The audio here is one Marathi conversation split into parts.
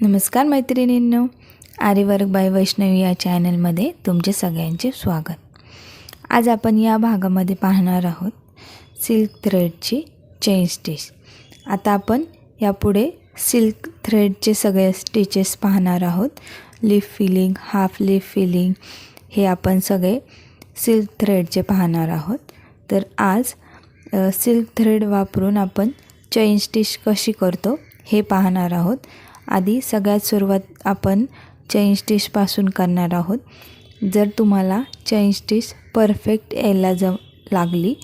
नमस्कार मैत्रिणींनो आर्यवर्ग बाय वैष्णवी या चॅनलमध्ये तुमचे सगळ्यांचे स्वागत. आज आपण या भागामध्ये पाहणार आहोत सिल्क थ्रेडची चेन स्टिच. आता आपण यापुढे सिल्क थ्रेडचे सगळे स्टिचेस पाहणार आहोत. Leaf filling half leaf filling हे आपण सगळे सिल्क थ्रेडचे पाहणार आहोत. तर आज सिल्क थ्रेड वापरून आपण चैन स्टिच कशी करतो हे पाहणार आहोत. आधी सगळ्यात सुरुवात आपण चैन स्टिचपासून करणार आहोत. जर तुम्हाला चैन स्टिच परफेक्ट यायला ज लागली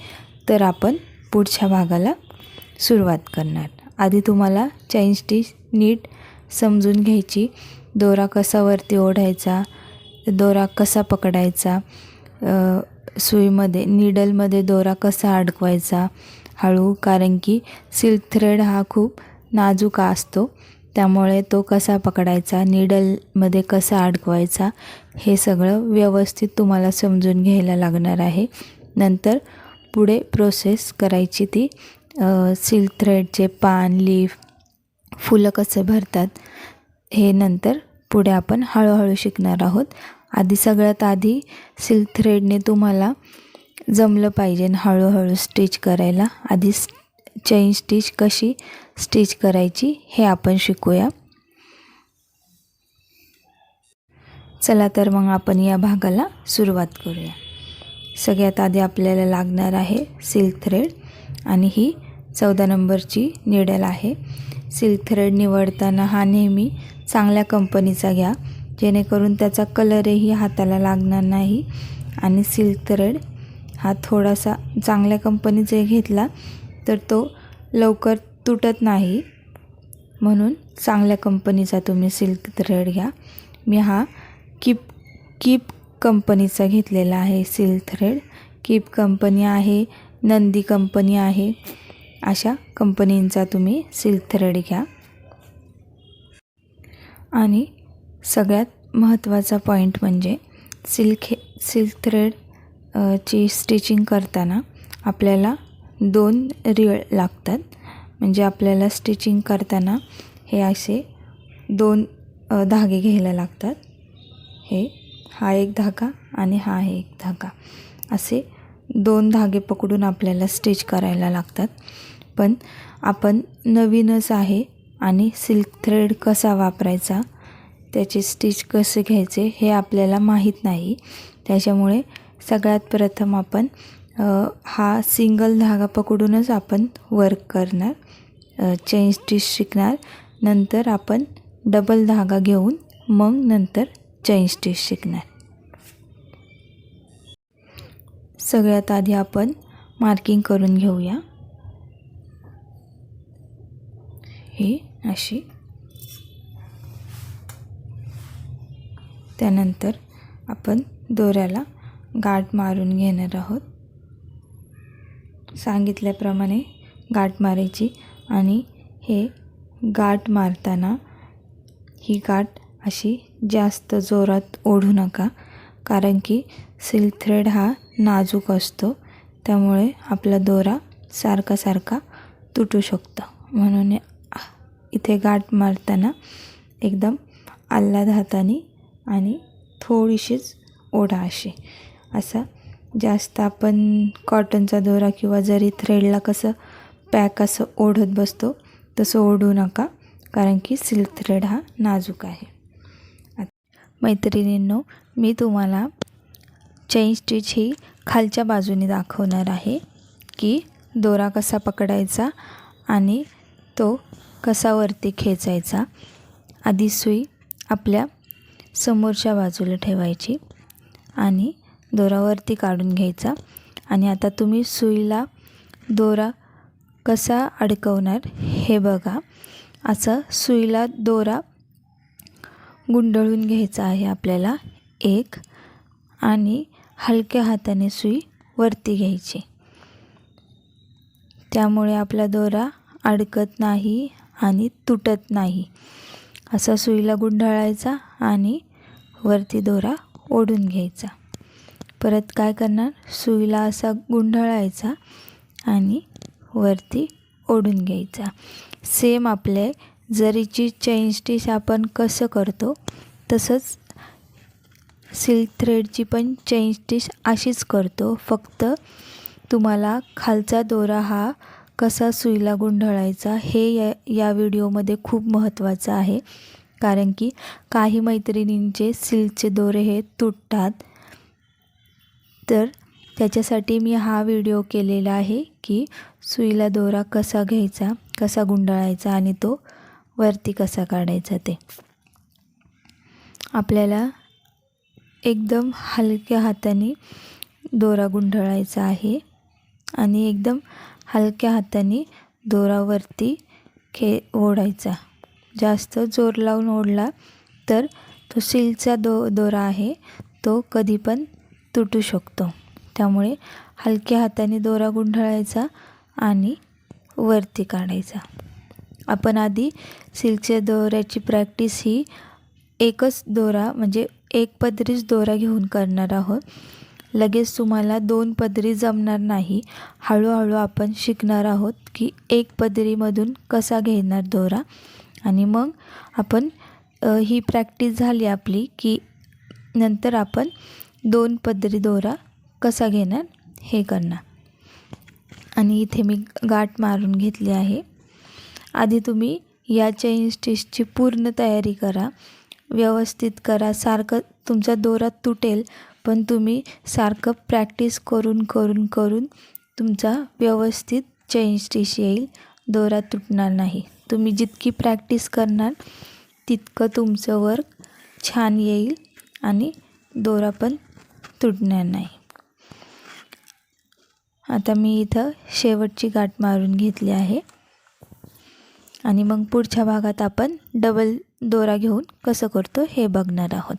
तर आपण पुढच्या भागाला सुरुवात करणार. आधी तुम्हाला चैन स्टिच नीट समजून घ्यायची. दोरा कसा वरती ओढायचा दोरा कसा पकडायचा सुईमध्ये निडलमध्ये दोरा कसा अडकवायचा हळू कारण की सिल्क थ्रेड हा खूप नाजूक असतो. त्यामुळे तो कसा पकडायचा निडलमध्ये कसा अडकवायचा हे सगळं व्यवस्थित तुम्हाला समजून घ्यायला लागणार आहे. नंतर पुढे प्रोसेस करायची ती सिल्क थ्रेडचे पान लीफ फुलं कसे भरतात हे नंतर पुढे आपण हळूहळू शिकणार आहोत. आधी सगळ्यात आधी सिल्क थ्रेडने तुम्हाला जमलं पाहिजे हळूहळू स्टिच करायला. आधी चैन स्टिच कशी स्टिच करायची हे आपण शिकूया. चला तर मग आपण या भागाला सुरुवात करूया. सगळ्यात आधी आपल्याला लागणार आहे सिल्क थ्रेड आणि ही चौदा नंबरची निडल आहे. सिल्क थ्रेड निवडताना हा नेहमी चांगल्या कंपनीचा घ्या जेणेकरून त्याचा कलरही हाताला लागणार नाही. आणि सिल्क थ्रेड हा थोडासा चांगल्या कंपनीचा घेतला तर तो लवकर तुटत नाही. म्हणून चांगल्या कंपनीचा तुम्ही सिल्क थ्रेड घ्या. मी हा कीप कीप कंपनीचा घेतलेला आहे सिल्क थ्रेड. कीप कंपनी आहे नंदी कंपनी आहे. अशा कंपनींचा तुम्ही सिल्क थ्रेड घ्या. आणि सगळ्यात महत्त्वाचा पॉईंट म्हणजे सिल्क हे सिल्क थ्रेड ची स्टिचिंग करताना आपल्याला दोन रिळ लागतात. म्हणजे आपल्याला स्टिचिंग करताना हे असे दोन धागे घ्यायला लागतात. हे हा एक धागा आणि हा एक धागा. असे दोन धागे पकडून आपल्याला स्टिच करायला लागतात. पण आपण नवीनच आहे आणि सिल्क थ्रेड कसा वापरायचा त्याचे स्टिच कसे घ्यायचे हे आपल्याला माहीत नाही. त्याच्यामुळे सगळ्यात प्रथम आपण हा सिंगल धागा पकडूनच आपण वर्क करणार. चेन स्टिच शिकणार. नंतर आपण डबल धागा घेऊन मग नंतर चेन स्टिच शिकणार. सगळ्यात आधी आपण मार्किंग करून घेऊया. हे अशी. त्यानंतर आपण दोऱ्याला गाठ मारून घेणार आहोत. सांगितल्याप्रमाणे गाठ मारायची आणि हे गाठ मारताना ही गाठ अशी जास्त जोरात ओढू नका कारण की सिल्क थ्रेड हा नाजूक असतो त्यामुळे आपला दोरा सारखा सारखा तुटू शकतो. म्हणून इथे गाठ मारताना एकदम आल्हाद हाताने आणि थोडीशीच ओढा अशी. असा जास्त आपण कॉटनचा दोरा किंवा जरी थ्रेडला कसं पॅक असं ओढत बसतो तसं ओढू नका कारण की सिल्क थ्रेड हा नाजूक आहे. मैत्रिणींनो मी तुम्हाला चैन स्टिच ही खालच्या बाजूने दाखवणार आहे की दोरा कसा पकडायचा आणि तो कसा वरती खेचायचा. आधी सुई आपल्या समोरच्या बाजूला ठेवायची आणि दोरावरती काढून घ्यायचा. आणि आता तुम्ही सुईला दोरा कसा अडकवणार हे बघा. असं सुईला दोरा गुंडळून घ्यायचा आहे आपल्याला. एक आणि हलक्या हाताने सुई वरती घ्यायची. त्यामुळे आपला दोरा अडकत नाही आणि तुटत नाही. असा सुईला गुंडाळायचा आणि वरती दोरा ओढून घ्यायचा. परत काय करणार? सुईला असा गुंढळायचा आणि वरती ओढून घ्यायचा. सेम आपले जरीची चेन स्टिच आपण कसं करतो तसंच सिल्क थ्रेडची पण चेन स्टिच अशीच करतो. फक्त तुम्हाला खालचा दोरा हा कसा सुईला गुंढळायचा हे या या व्हिडिओमध्ये खूप महत्त्वाचं आहे. कारण की काही मैत्रिणींचे सिल्कचे दोरे हे तुटतात. तर त्याच्यासाठी मी हा व्हिडिओ केलेला आहे की सुईला दोरा कसा घ्यायचा कसा गुंडाळायचा आणि तो वरती कसा काढायचा ते. आपल्याला एकदम हलक्या हाताने दोरा गुंढळायचा आहे आणि एकदम हलक्या हाताने दोरावरती खे ओढायचा. जास्त जोर लावून ओढला तर तो सिल्कचा दो दोरा आहे तो कधी पण तुटू शकतो. त्यामुळे हलक्या हाताने दोरा गुंढळायचा आणि वरती काढायचा. आपण आधी सिल्कच्या दोऱ्याची प्रॅक्टिस ही एकच दोरा म्हणजे एक पदरीच दोरा घेऊन करणार आहोत. लगेच तुम्हाला दोन पदरी जमणार नाही. हळूहळू आपण शिकणार आहोत की एक पदरीमधून कसा घेणार दोरा. आणि मग आपण ही प्रॅक्टिस झाली आपली की नंतर आपण दोन पदरी दोरा कसा घेणार? हे करणार. आणि इथे मी गाठ मारून घेतली आहे. आधी तुम्ही या चैन स्टिचची पूर्ण तयारी करा. व्यवस्थित करा. सारखं तुमचा दोरा तुटेल पण तुम्ही सारखं प्रॅक्टिस करून करून करून तुमचा व्यवस्थित चैन स्टिच येईल. दोरा तुटणार नाही. तुम्ही जितकी प्रॅक्टिस करणार तितकं तुमचं वर्क छान येईल आणि दोरा पण तुटणार नाही. आता मी इथं शेवटची गाठ मारून घेतली आहे. आणि मग पुढच्या भागात आपण डबल दोरा घेऊन कसं करतो हे बघणार आहोत.